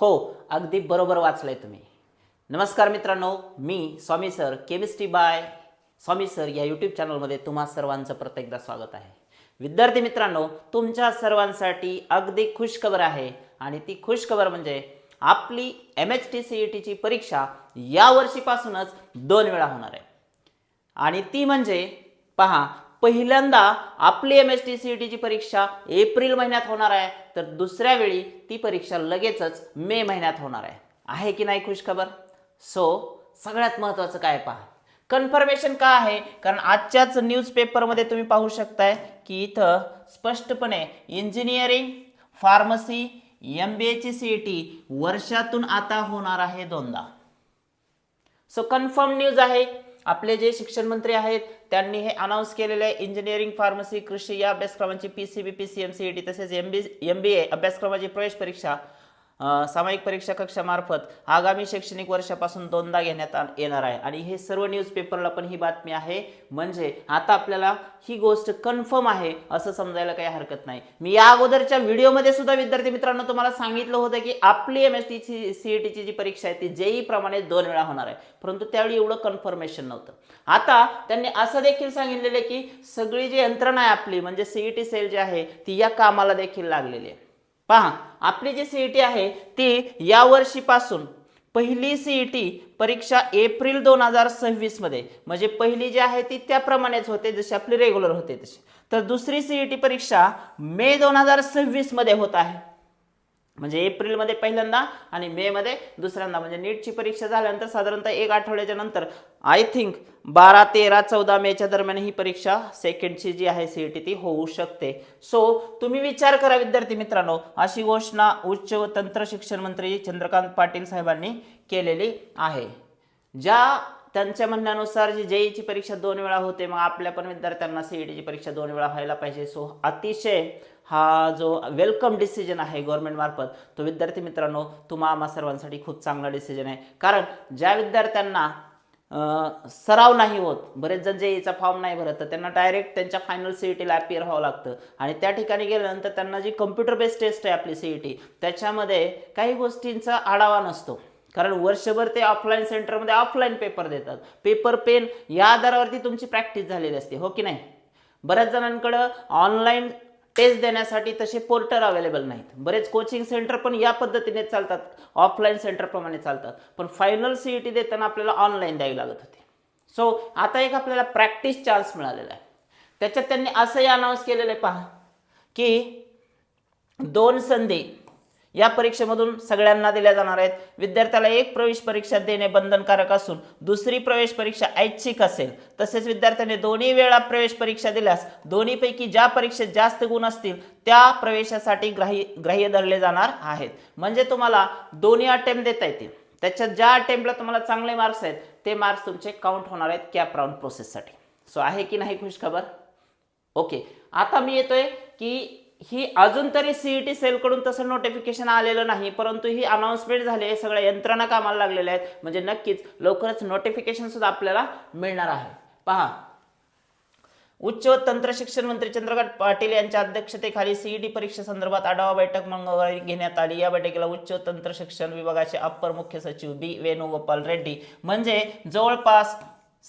हो अगदी बरोबर वाचलंय तुम्ही. नमस्कार मित्रांनो मी Swami sir chemistry by Swami sir या यूट्यूब चॅनलमध्ये तुम्हा सर्वांचं प्रत्येकदा स्वागत आहे. विद्यार्थी मित्रांनो तुमच्या सर्वांसाठी अगदी खुशखबर आहे आणि ती खुशखबर म्हणजे आपली M H T C E टीची परीक्षा या वर्षीपासूनच दोन वेळा होणार आहे. आणि ती म्हणजे पहा पहिल्यांदा आपली M S T C E टीची परीक्षा एप्रिल महिन्यात होणार आहे तर दुसऱ्या वेळी ती परीक्षा लगेचच मे महिन्यात होणार आहे. आहे की नाही खुश खबर सो सगळ्यात महत्त्वाचं काय पहा. कन्फर्मेशन का आहे? कारण आजच्याच न्यूजपेपरमध्ये तुम्ही पाहू शकताय की इथं स्पष्टपणे इंजिनिअरिंग फार्मसी एम बी एची सी ई टी वर्षातून आता होणार आहे दोनदा. सो कन्फर्म न्यूज आहे. आपले जे शिक्षण मंत्री आहेत त्यांनी हे अनाऊन्स केलेले आहे इंजिनिअरिंग फार्मसी कृषी या अभ्यासक्रमांची P C B P C M C E T तसेच M B M B A अभ्यासक्रमाची प्रवेश परीक्षा. सामायिक परीक्षा कक्षामार्फत आगामी शैक्षणिक वर्षापासून दोनदा घेण्यात येणार आहे. आणि हे सर्व न्यूजपेपरला पण ही बातमी आहे. म्हणजे आता आपल्याला ही गोष्ट कन्फर्म आहे असं समजायला काही हरकत नाही. मी या अगोदरच्या व्हिडिओमध्ये सुद्धा विद्यार्थी मित्रांनो तुम्हाला सांगितलं होतं की आपली एम एस टीची सीईटीची जी परीक्षा आहे ती जेई प्रमाणे दोन वेळा होणार आहे. परंतु त्यावेळी एवढं कन्फर्मेशन नव्हतं. आता त्यांनी असं देखील सांगितलेलं आहे की सगळी जी यंत्रणा आहे आपली म्हणजे सीईटी सेल जी आहे ती या कामाला देखील लागलेली आहे. पहा आपली जी सीईटी आहे ती या वर्षीपासून पहिली सीईटी परीक्षा एप्रिल दोन हजार सव्वीसमध्ये. म्हणजे पहिली जी आहे ती त्याप्रमाणेच होते जशी आपली रेग्युलर होते तशी. तर दुसरी सीईटी परीक्षा मे दोन हजार सव्वीसमध्ये होत आहे. म्हणजे एप्रिलमध्ये पहिल्यांदा आणि मेमध्ये दुसऱ्यांदा. म्हणजे नीटची परीक्षा झाल्यानंतर साधारणतः एक आठवड्याच्या नंतर आय थिंक बारा तेरा चौदा मेच्या दरम्यान ही परीक्षा सेकंडची जी आहे सी टी ती होऊ शकते. सो तुम्ही विचार करा विद्यार्थी मित्रांनो. अशी घोषणा उच्च व तंत्र शिक्षण मंत्री चंद्रकांत पाटील साहेबांनी केलेली आहे. ज्या त्यांच्या म्हणण्यानुसार जी जेईची परीक्षा दोन वेळा होते मग आपल्या पण विद्यार्थ्यांना सीईटीची परीक्षा दोन वेळा व्हायला पाहिजे. सो अतिशय हा जो वेलकम डिसिजन आहे गव्हर्नमेंटमार्फत तो विद्यार्थी मित्रांनो तुम्हा आम्हा सर्वांसाठी खूप चांगला डिसिजन आहे. कारण ज्या विद्यार्थ्यांना सराव नाही होत बरेच जण जेईचा फॉर्म नाही भरत तर त्यांना डायरेक्ट त्यांच्या फायनल सीईटीला अपियर व्हावं लागतं. आणि त्या ठिकाणी गेल्यानंतर त्यांना जी कम्प्युटर बेस्ड टेस्ट आहे आपली सीईटी त्याच्यामध्ये काही गोष्टींचा आढावा नसतो. कारण वर्षभर ते ऑफलाईन सेंटरमध्ये ऑफलाईन पेपर देतात. पेपर पेन या आधारावरती तुमची प्रॅक्टिस झालेली असते हो की नाही? बऱ्याच जणांकडं ऑनलाईन टेस्ट देण्यासाठी तसे पोर्टर अवेलेबल नाहीत. बरेच कोचिंग सेंटर पण या पद्धतीने चालतात ऑफलाईन सेंटरप्रमाणे चालतात. पण फायनल सी ई टी देताना आपल्याला ऑनलाईन द्यावी लागत होती. सो आता एक आपल्याला प्रॅक्टिस चान्स मिळालेला आहे. त्याच्यात त्यांनी असंही अनाऊन्स केलेलं आहे पहा की दोन संधी या परीक्षेमधून सगळ्यांना दिल्या जाणार आहेत. विद्यार्थ्याला एक प्रवेश परीक्षा देणे बंधनकारक असून दुसरी प्रवेश परीक्षा ऐच्छिक असेल तसेच विद्यार्थ्याने दोन्ही वेळा प्रवेश परीक्षा दिल्यास दोन्हीपैकी ज्या परीक्षेत जास्त गुण असतील त्या प्रवेशासाठी ग्राह्य ग्राह्य धरले जाणार आहेत. म्हणजे तुम्हाला दोन्ही अटेम्प्ट देता येतील. त्याच्यात ज्या अटेम्प्टला तुम्हाला चांगले मार्क्स आहेत ते मार्क्स तुमचे काउंट होणार आहेत कॅप राऊंड प्रोसेससाठी सो आहे की नाही खुश खबर ओके आता मी येतोय की ही अजून तरी सीईटी सेलकडून तसं नोटिफिकेशन आलेलं नाही परंतु ही अनाऊन्समेंट झाली आहे सगळ्या यंत्रणा कामाला लागलेल्या आहेत. म्हणजे नक्कीच लवकरच नोटिफिकेशन सुद्धा आपल्याला मिळणार आहे. पहा. उच्च व तंत्र शिक्षण मंत्री चंद्रकांत पाटील यांच्या अध्यक्षतेखाली सीईटी परीक्षे संदर्भात आढावा बैठक मंगळवारी घेण्यात आली. या बैठकीला उच्च व तंत्र शिक्षण विभागाचे अप्पर मुख्य सचिव बी वेणुगोपाल रेड्डी. म्हणजे जवळपास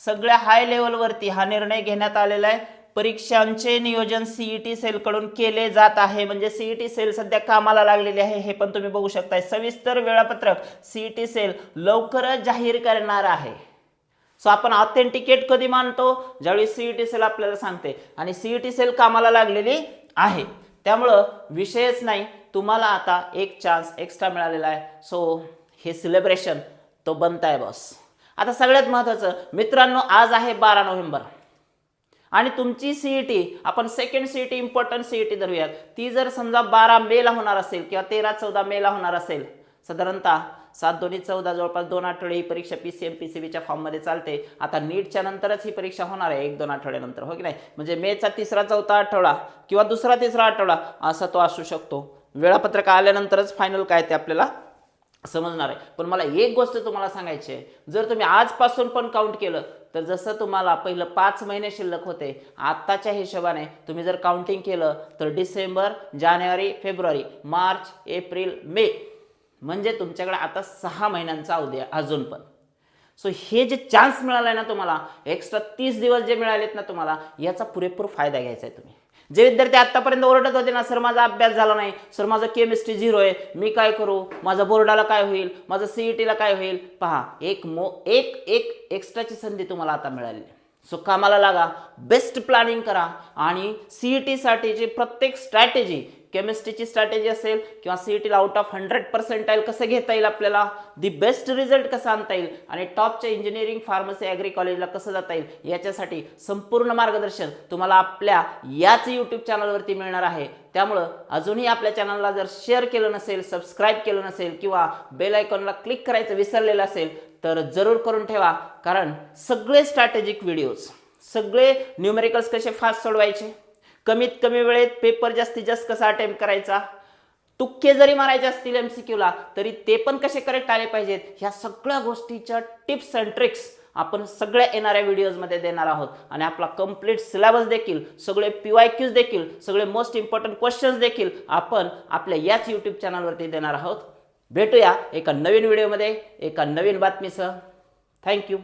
सगळ्या हाय लेवलवरती हा निर्णय घेण्यात आलेला आहे. परीक्षांचे नियोजन सीईटी सेलकडून केले जात आहे. म्हणजे सीईटी सेल सध्या कामाला लागलेली आहे हे पण तुम्ही बघू शकताय. सविस्तर वेळापत्रक सीईटी सेल लवकरच जाहीर करणार आहे. सो आपण ऑथेंटिकेट कधी मानतो? ज्यावेळी सीईटी सेल आपल्याला सांगते. आणि सीईटी सेल कामाला लागलेली आहे. त्यामुळं विषयच नाही. तुम्हाला आता एक चान्स एक्स्ट्रा मिळालेला आहे. सो हे सेलिब्रेशन तो बनताय बॉस आता सगळ्यात महत्त्वाचं मित्रांनो आज आहे बारा नोव्हेंबर. आणि तुमची सीईटी आपण सेकंड सीईटी इम्पॉर्टंट सीईटी धरूयात. ती जर समजा बारा मेला होणार असेल किंवा तेरा चौदा मेला होणार असेल साधारणतः सात दोन्ही चौदा जवळपास दोन आठवडे ही परीक्षा P C M P C बीच्या फॉर्ममध्ये चालते. आता नीटच्या नंतरच ही परीक्षा होणार आहे एक दोन आठवड्यानंतर हो की नाही? म्हणजे मेचा तिसरा चौथा आठवडा किंवा दुसरा तिसरा आठवडा असा तो असू शकतो. वेळापत्रक आल्यानंतरच फायनल काय ते आपल्याला समजणार आहे. पण मला एक गोष्ट तुम्हाला सांगायची आहे. जर तुम्ही आजपासून पण काउंट केलं तर जसं तुम्हाला पहिलं पाच महिने शिल्लक होते आत्ताच्या हिशोबाने तुम्ही जर काउंटिंग केलं तर डिसेंबर जानेवारी फेब्रुवारी मार्च एप्रिल मे म्हणजे तुमच्याकडे आता सहा महिन्यांचा अवधी आहे अजून पण. सो हे जे चान्स मिळाला आहे ना तुम्हाला एक्स्ट्रा तीस दिवस जे मिळालेत ना तुम्हाला याचा पुरेपूर फायदा घ्यायचा आहे तुम्ही. जे विद्यार्थी आतापर्यंत ओरडत होते ना सर माझा अभ्यास झाला नाही. सर माझं केमिस्ट्री झिरो आहे. मी काय करू? माझं बोर्डाला काय होईल? माझं सीईटीला काय होईल? पहा एक मो एक एक एक्स्ट्राची संधी तुम्हाला आता मिळाली. सो कामाला लागा. बेस्ट प्लॅनिंग करा. आणि सीईटीसाठीची प्रत्येक स्ट्रॅटेजी केमिस्ट्रीची स्ट्रॅटेजी असेल किंवा सीईटीला आउट ऑफ हंड्रेड पर्सेंटाईल कसं घेता येईल आपल्याला? दी बेस्ट रिझल्ट कसा आणता येईल? आणि टॉपच्या इंजिनिअरिंग फार्मसी ॲग्री कॉलेजला कसं जाता येईल? याच्यासाठी संपूर्ण मार्गदर्शन तुम्हाला आपल्या याच यूट्यूब चॅनलवरती मिळणार आहे. त्यामुळं अजूनही आपल्या चॅनलला जर शेअर केलं नसेल सबस्क्राईब केलं नसेल किंवा बेल आयकॉनला क्लिक करायचं विसरलेलं असेल तर जरूर करून ठेवा. कारण सगळे स्ट्रॅटेजिक व्हिडिओज सगळे न्यूमेरिकल्स कसे फास्ट सोडवायचे? कमीत कमी वेळेत पेपर जास्तीत जास्त कसा अटेम्प्ट करायचा? तुक्के जरी मारायचे असतील एम सी क्यूला तरी ते पण कसे करेक्ट आले पाहिजेत? ह्या सगळ्या गोष्टीच्या टिप्स अँड ट्रिक्स आपण सगळ्या येणाऱ्या व्हिडिओजमध्ये देणार आहोत. आणि आपला कंप्लीट सिलेबस देखील सगळे पी वाय क्यूज देखील सगळे मोस्ट इम्पॉर्टंट क्वेश्चन्स देखील आपण आपल्या याच यूट्यूब चॅनलवरती देणार आहोत. भेटूया एका नवीन व्हिडिओमध्ये एका नवीन बातमीसह. थँक्यू